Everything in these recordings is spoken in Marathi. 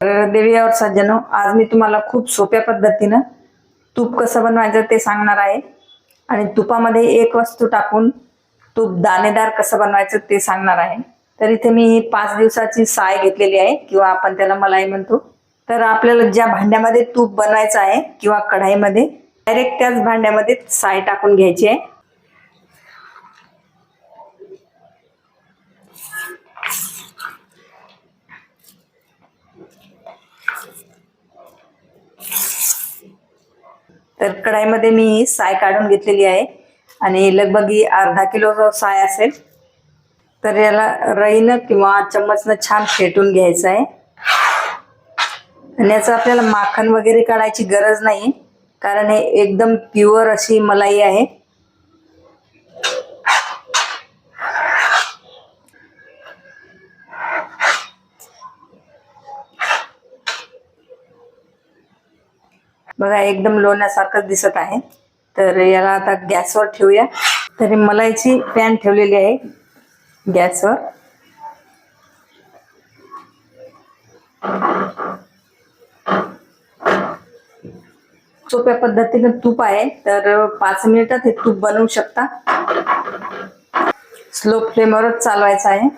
तर देवीवर सज्जनो आज मी तुम्हाला खूप सोप्या पद्धतीनं तूप कसं बनवायचं ते सांगणार आहे. आणि तुपामध्ये एक वस्तू टाकून तूप दाणेदार कसं बनवायचं ते सांगणार आहे. तर इथे मी ही पाच दिवसाची साय घेतलेली आहे किंवा आपण त्याला मलाई म्हणतो. तर आपल्याला ज्या भांड्यामध्ये तूप बनवायचं आहे किंवा कढाईमध्ये डायरेक्ट त्याच भांड्यामध्ये साय टाकून घ्यायची आहे. तर कढाईमध्ये मी साय काढून घेतलेली आहे. आणि लगभग ही अर्धा किलो साय असेल तर याला रईनं किंवा चम्मचनं छान फेटून घ्यायचं आहे. आणि याचं आपल्याला माखण वगैरे काढायची गरज नाही कारण हे एकदम प्युअर अशी मलाई आहे. बघा एकदम लोण्यासारखंच दिसत आहे. तर याला आता गॅसवर ठेवूया. तर मलाईची पॅन ठेवलेली आहे गॅसवर. सोप्या पद्धतीने तूप आहे तर पाच मिनिटात हे तूप बनवू शकता. स्लो फ्लेमवरच चालवायचं आहे.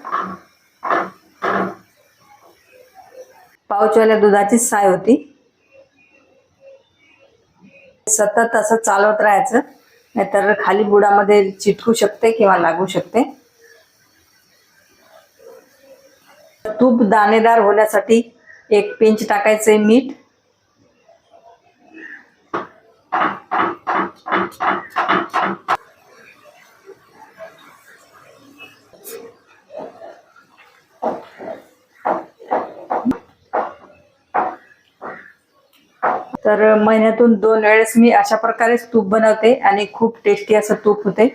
पावचवाल्या दुधाची साय होती. सतत असं चालवत राहायचं. नाहीतर खाली बुडामध्ये चिटकू शकते किंवा लागू शकते. तूप दाणेदार होण्यासाठी एक पिंच टाकायचे मीठ. तर महिन्यातून दोन वेळेस मी अशा प्रकारेच तूप बनवते आणि खूप टेस्टी असं तूप होते.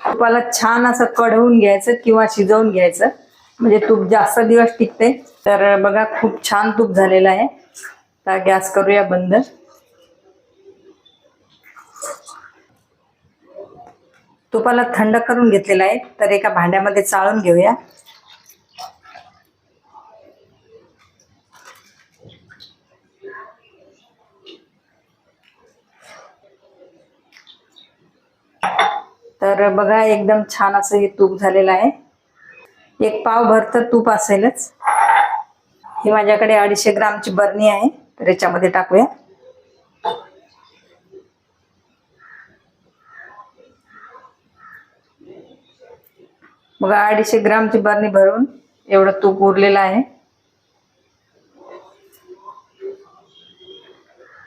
तुपाला छान असं कढवून घ्यायचं किंवा शिजवून घ्यायचं. म्हणजे तूप जास्त दिवस टिकते. तर बघा खूप छान तूप झालेलं आहे. तर गॅस करूया बंद. तुपाला थंड करून घेतलेला आहे तर एका भांड्यामध्ये चाळून घेऊया. तर बघा एकदम छान असं हे तूप झालेलं आहे. एक पाव भर तर तूप असेलच. ही माझ्याकडे अडीचशे ग्रामची बरणी आहे तर याच्यामध्ये टाकूया. बघा अडीचशे ग्रामची बरणी भरून एवढं तूप उरलेलं आहे.